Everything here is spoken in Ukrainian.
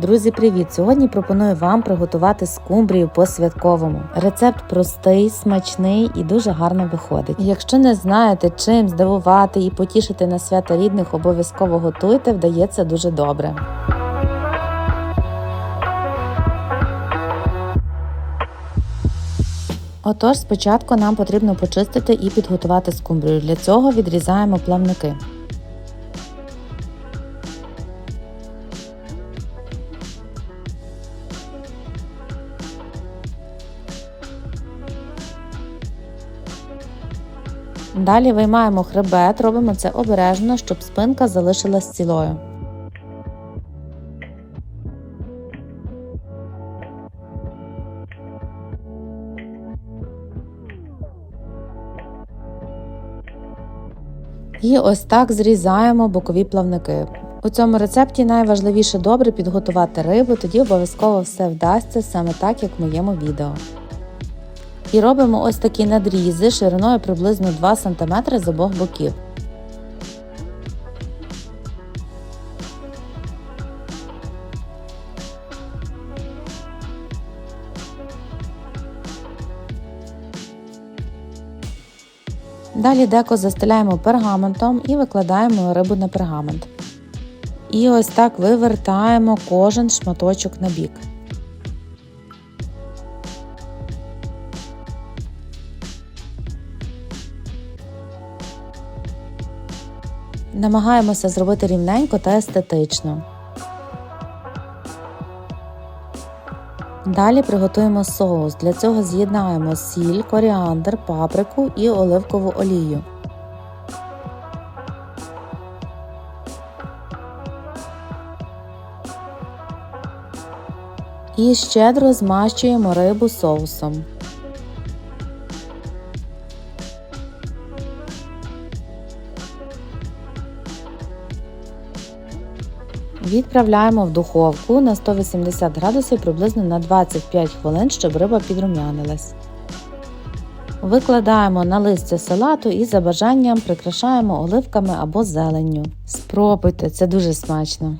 Друзі, привіт! Сьогодні пропоную вам приготувати скумбрію по-святковому. Рецепт простий, смачний і дуже гарно виходить. Якщо не знаєте, чим здивувати і потішити на свято рідних, обов'язково готуйте, вдається дуже добре. Отож, спочатку нам потрібно почистити і підготувати скумбрію. Для цього відрізаємо плавники. Далі виймаємо хребет, робимо це обережно, щоб спинка залишилась цілою. І ось так зрізаємо бокові плавники. У цьому рецепті найважливіше добре підготувати рибу, тоді обов'язково все вдасться саме так, як в моєму відео. І робимо ось такі надрізи шириною приблизно 2 см з обох боків. Далі деко застеляємо пергаментом і викладаємо рибу на пергамент. І ось так вивертаємо кожен шматочок на бік. Намагаємося зробити рівненько та естетично. Далі приготуємо соус. Для цього з'єднаємо сіль, коріандр, паприку і оливкову олію. І щедро змащуємо рибу соусом. Відправляємо в духовку на 180 градусів приблизно на 25 хвилин, щоб риба підрумянилась. Викладаємо на листя салату і за бажанням прикрашаємо оливками або зеленню. Спробуйте, це дуже смачно!